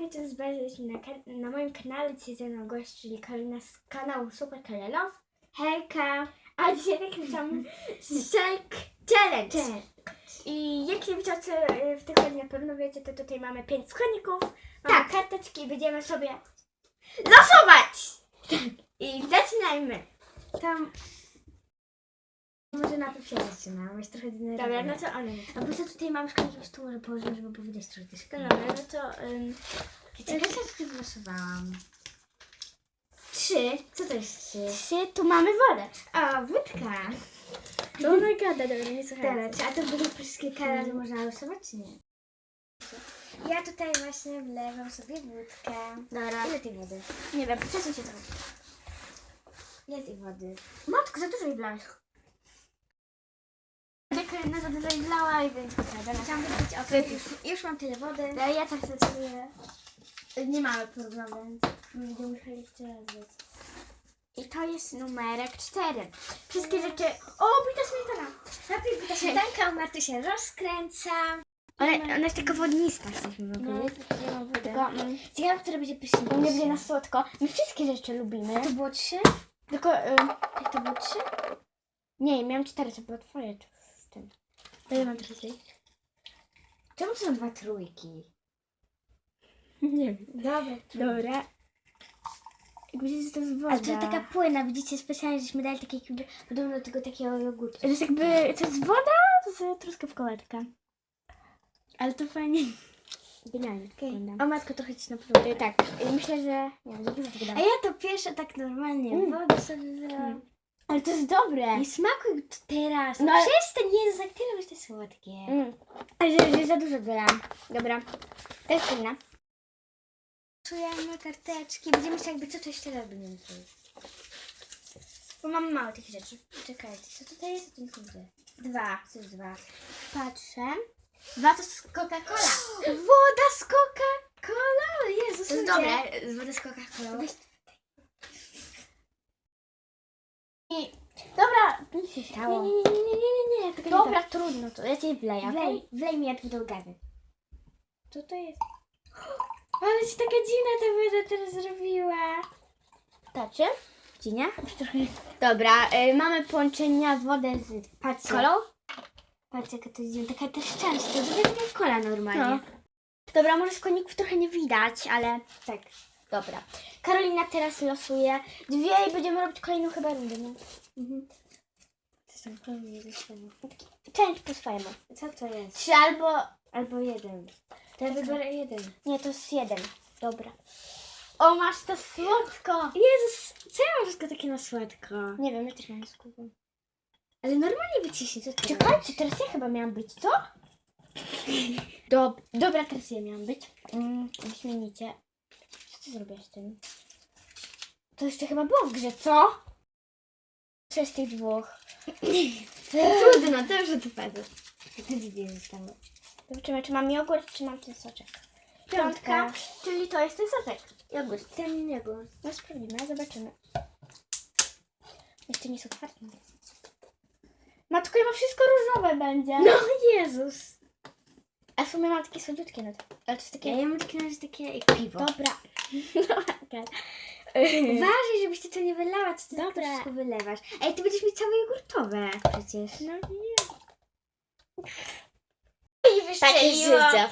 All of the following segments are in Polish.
fajnie cię zobaczyliśmy na, na moim kanale. Dzisiaj ze mną gość, czyli Karolina z kanału Super Karelow. Hejka! A dzisiaj nakręcam Shake Challenge. I jak nie wiecie, w tych na pewno wiecie, to tutaj mamy pięć składników. Mamy Tak. karteczki i będziemy sobie losować! I zaczynajmy. Tam... Może na to się zaczyna, bo jest trochę Dobra, denerwowana. no to one. A bo co tutaj mam szklanki, tu może położymy, żeby powiedzieć trochę. No dobra, no to um, Czekaj, co wylosowałam? Trzy. Co to jest trzy? trzy, tu mamy wodę. O, wódka. No ona gada, dobra, nie Dobra, czy- a to były wszystkie że można losować, czy nie? Ja tutaj właśnie wlewam sobie wódkę. Dobra. Ile tej wody? Nie wiem, przesuń się trochę. Ile tej wody? Matko, za dużo jej wlałaś. Karolina za dużo i więc potrzeba. Chciałam wypić, okej, już, już mam tyle wody. Ja, ja tak sobie Nie mamy problemu, więc będziemy musieli jeszcze raz dać. I to jest numerek cztery. Wszystkie rzeczy... O, bita śmietana. Najpierw ta śmietanka u Marty się rozkręca. Ona, ona jest taka wodnista, No, powiedzieć. ja mam wodę. Tylko mm, Ciekawe, która będzie pyszniejsza. u mnie będzie na słodko. My wszystkie rzeczy lubimy. To było trzy? Tylko... Jak to było trzy? nie, miałam cztery, to było twoje. tu tym. To ja mam teraz. Czemu są dwa trójki? Nie wiem. Dobra. Dobra. Jak widzicie, to jest woda. Ale to taka płyna, widzicie, specjalnie żeśmy dali takie jakby, podobno do tego takiego jogurtu. To jest jakby... To jest woda z truskawkoweczka. Ale to fajnie... Genialnie Okay. O matko, trochę ci napróbuję. Y, Tak, myślę, że... Nie za dużo tego A ja to pierwsze tak normalnie, Mm. wodę sobie. Mm. Ale to jest dobre. Nie smakuj to teraz. No No ale- przestań, Jezus, jak ty lubisz te słodkie. Mm. Ale że, że za dużo dodałam. Dobra. To jest inna. Czujemy karteczki, będziemy chcieli jakby co to jeszcze robimy. Bo mam mało tych rzeczy. Czekajcie, co tutaj jest? To nie widzę. Dwa, co jest dwa? Patrzę. Dwa to z Coca-Cola. Woda z Coca-Cola! Jezus, To jest ludzie. dobre. Z wody z Coca-Colą. Weź- I... Dobra. Nic się stało. Nie, nie, nie, nie, nie, nie, nie. Tylko nie Dobra, trudno to. Ja cię wleję, okej? Wlej, wlej mi jak do gady. Co to jest? Ale ci taka dziwna ta woda teraz zrobiła. Tacie? Ci nie? Dobra, y, mamy połączenia wodę z Patrzcie. kolą. Patrzcie, jaka to jest dziwna. Taka też często. To wygląda jak kola normalnie. No. Dobra, może składników trochę nie widać, ale Tak. Dobra. Karolina teraz losuje dwie i będziemy robić kolejną chyba rundę, nie? Mhm. To. Część po swojemu. Co to jest? Trzy albo... Albo jeden. To ja wybiorę jeden. Nie, to jest jeden. Dobra. O, masz to słodko. Jezus, co ja mam wszystko takie na słodko? Nie wiem, ja też mam słodko. Ale normalnie wyciśnie, co ty Czekajcie, teraz ja chyba miałam być, co? Dob dobra, teraz ja miałam być. Mm, wyśmienicie. Co ty zrobiłaś z tym? To jeszcze chyba było w grze, co? Co z tych dwóch? Trudno, to. To dwie zostało. Zobaczymy, czy mam jogurt, czy mam ten soczek. Piątka, czyli to jest ten soczek. Jogurt. Ten niego. No sprawdzimy, zobaczymy. Jeszcze nie jest otwarte. Matko, mam wszystko różowe będzie. No Jezus. A w sumie mam takie słodziutkie no to. Ale to jest takie... Ja, mam takie takie jak piwo. Dobra. Dobra. Uważaj, żebyś ty to nie wylała, co ty Dobra. Dobra. wszystko wylewasz. Ej, ty będziesz mieć całe jogurtowe przecież. No nie. I Takie życie.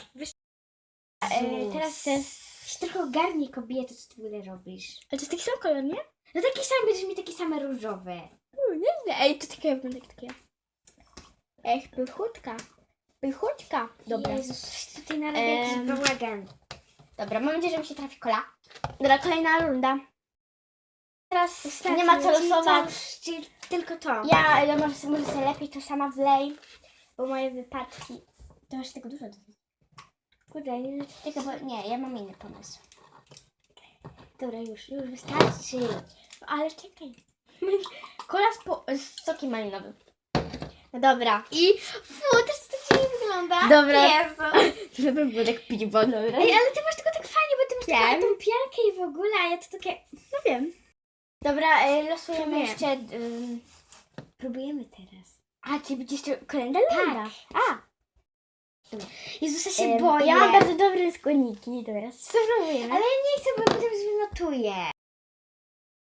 E, teraz się trochę ogarnij kobiety, co ty w ogóle robisz. Ale to jest taki sam kolor, nie? No taki sam, będziesz mieć takie same różowe. U, nie, nie. Ej, to takie wygląda jak takie. Ej, pychutka. Pychutka. Dobra. Jezus, tutaj narobię jakiś Em. bałagan. Dobra, mam nadzieję, że mi się trafi kola. Dobra, kolejna runda. Teraz nie ma co losować. Czyli tylko to. Ja, ja może, może sobie lepiej to sama wlej, bo moje wypadki... To masz tego dużo. Kurde, nie- Czekaj, bo nie, ja mam inny pomysł. dobra, już, już wystarczy. Ale czekaj. Kola z, po, z sokiem malinowym. No dobra. I fu, też to dziwnie wygląda. Dobra. Jezu. Żeby było tak piwo, dobra. Ej, ale ty masz tak taką tą piankę i w ogóle, a ja to takie... No wiem. Dobra, e, losujemy Próbuję. jeszcze... ym, Próbujemy teraz. a, czyli będzie jeszcze kolejna runda. A. Jezusa się Em, boję. Ja mam bardzo dobre składniki, teraz spróbujemy. Ale ja nie chcę, bo potem zwynotuję.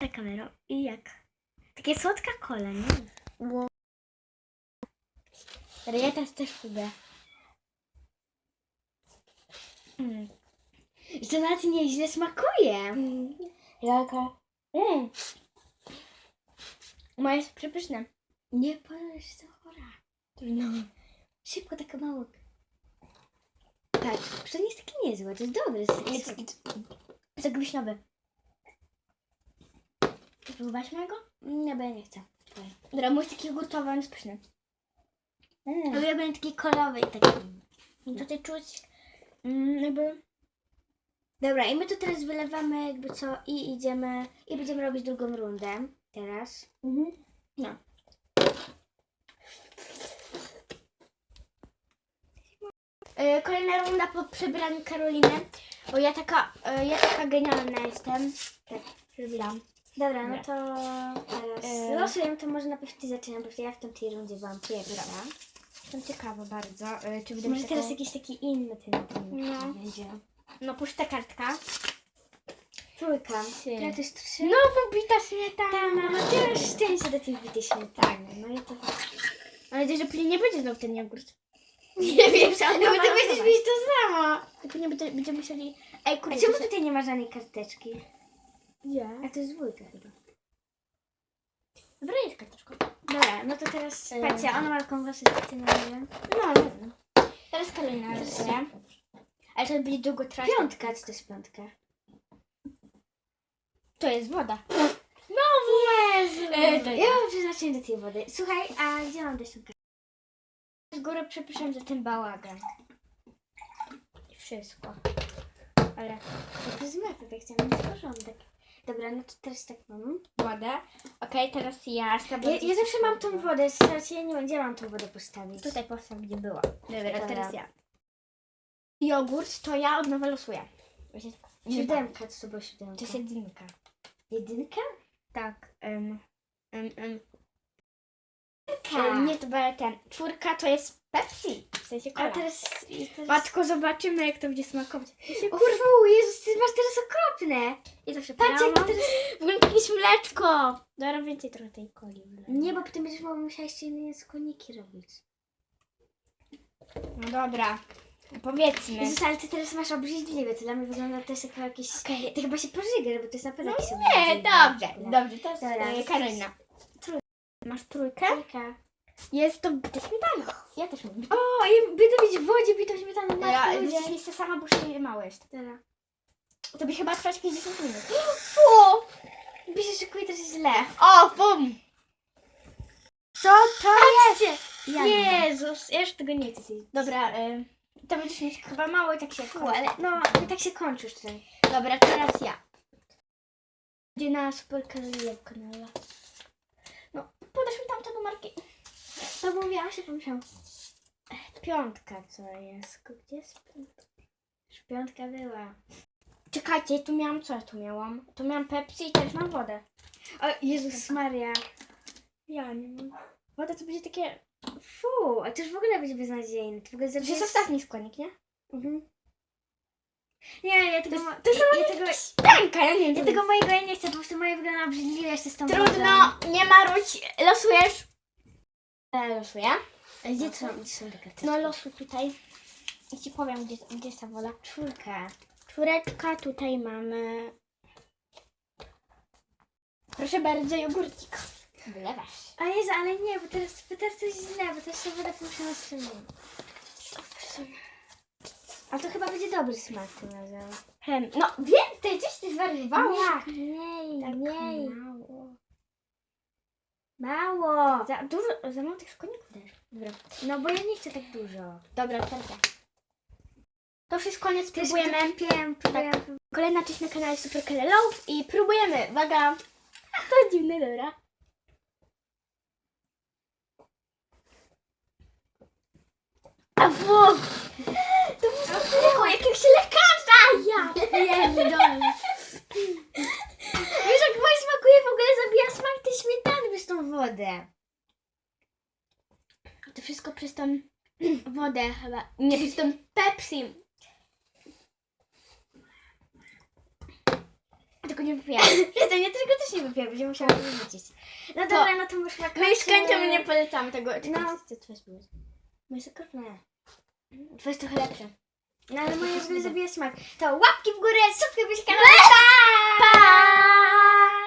za kamerą i jak? Takie słodka kola, nie? Bo... Ale ja teraz też lubię. Mm. To nawet nieźle smakuje. Jaka? Mm. Moje jest przepyszne. Nie powiesz, to chora. No. Szybko, taka mało. Patrz, to nie jest takie niezłe, to jest dobre. Jest, jest, Jest wiśniowy. Spróbować mojego? nie, bo ja nie chcę. Dobra, mój taki jogurtowy, on jest pyszny. Mm. Ale ja będę taki kolowy i taki. Tutaj czuć mm, jakby... Dobra, i my tu teraz wylewamy jakby co i idziemy, i będziemy robić drugą rundę teraz. Mhm. No. E, Kolejna runda po przebraniu Karoliny. Bo ja taka, e, ja taka genialna jestem. Tak, przebieram. Dobra, no to teraz E, losujemy, to może najpierw ty zaczynam, bo ja w tamtej rundzie byłam pierwsza. Jestem ciekawa bardzo. Czy będę Może teraz jakiś taki inny ten, ten No. będzie. No puszczę kartka. Trójka. Która to jest trzy? No, pobita śmietana. Tama, no ty masz szczęście do tej bitej śmietany. No i to... Mam nadzieję, że później nie będzie znowu ten jogurt. Nie wiem, ale no bo ty będziesz losować. mieć to samo. Tylko nie będzie, będziemy musieli... Ej, A kurde, czemu to się- tutaj nie ma żadnej karteczki? Gdzie? A to jest dwójka chyba. Dobra, jest karteczka. Dobra, no to teraz patrzcie, ona ma taką właśnie specjalną. No, no. no. Teraz Karolina rysuje. Ale to będzie długo trwać. Piątka, co to jest piątka? To jest woda. No Jezu! E, to ja ja. mam przeznaczenie do tej wody. Słuchaj, a gdzie mam kartę? Z góry przepraszam za ten bałagan. I wszystko. Ale To jest mega, tak chciałam mieć porządek. Dobra, no to teraz tak mam. wodę. Okej, teraz ja z Ja, ja zawsze mam tą wodę, ja nie wiem, gdzie mam tą wodę postawić. Tutaj postaw, gdzie była. Dobra, Dobra. teraz ja. Jogurt to ja od nowa losuję. Tak. Siódemka, co to była To siódemka? jest jedynka. jedynka? Tak. Um, um, um. Ka. Nie, to była ten. Czwórka to jest Pepsi. W sensie A teraz... teraz... Matko, zobaczymy jak to będzie smakować. O fu, Jezus, ty masz teraz okropne! I zawsze Patrz, jak prawo. teraz... W ogóle jakieś mleczko. Dobra, więcej trochę tej coli. Nie, bo potem będziesz musiała jeszcze inne składniki robić. No dobra. Powiedzmy. Jezus, ale ty teraz masz obrzydliwe, to dla mnie wygląda to jest jako jakieś... Ty chyba się pożygasz, bo to jest naprawdę No jakieś nie, obrzydliwe. dobrze. Dobrze, to jest Dobra. e, Karolina. Trój- Masz trójkę? Trójka. Jest to bita śmietana. Ja też mam bitą. O, ja będę mieć w wodzie bitą śmietaną Ja matkę ludzie. mieć to sama, bo jeszcze małe jest. Dobra. To by chyba trwać jakieś 10 minut. Fu! By się szykuje, jest źle. O, bum! Co to jest? Ja. Jezus, ja już tego nie chcę zjeść. Dobra, y, to będziesz mieć chyba mało i tak się Fu, kończy. ale no, i tak się kończy już ten. Dobra, teraz ja. Gdzie na super kanale kanale. No, podasz mi tamte numerki. No bo mówiłam się, pomyślałam. Piątka co jest? Gdzie jest piątka? Już piątka była. Czekajcie, tu miałam co ja tu miałam? Tu miałam Pepsi i też mam wodę. O, Jezus Maria. Ja nie mam. Woda to będzie takie... Fu, a to już w ogóle będzie beznadziejne. To w ogóle To jest ostatni składnik, nie? Mhm. Nie, ja tego... To ma- jest, to jest ja, ja, tego... Pęka, ja nie. Ja tego mojego ja nie chcę, po prostu moje wygląda obrzydliwie jeszcze z tą. Trudno, nie marudź. Losujesz? Ja losuję. A Gdzie to gdzie są te karteczki? No losuj tutaj. I ci powiem, gdzie, gdzie jest ta woda. czwórka. Czwóreczka, tutaj mamy... Proszę bardzo, jogurcik. Wylewasz. A Jezu, ale nie, bo teraz, bo teraz to jest źle, bo teraz ta woda pomieszana z czymś. A to chyba będzie dobry smak tym razem. Hem, no więcej, coś ty zwariowała. Jak? Mniej, Tak mniej. mało. Mało. Za dużo, za mało tych składników dajesz. Dobra. No bo ja nie chcę tak dużo. Dobra, teraz ja. To już jest koniec, Też próbujemy. Wiem, próbuję. Kolejna część na kanale Super Kelly Love i próbujemy. Uwaga. To dziwne, dobra. A fu! To było jakiegoś lekarza! Dobra. Wiesz jak moje smakuje, w ogóle zabija smak tej śmietany przez tą wodę. To wszystko przez tą wodę chyba. Nie, to jest tą Pepsi. Tylko nie wypijam. Przestań, ja tego też nie wypiję, będzie musiała wyrzucić. No dobra, no to już na My już Kancią nie polecamy tego. No. No. Co twoje spróbować? Moje jest okropne. Twoje jest trochę lepsze. No ale moje zabija smak. To łapki w górę, subskrybuj się kanał. Pa!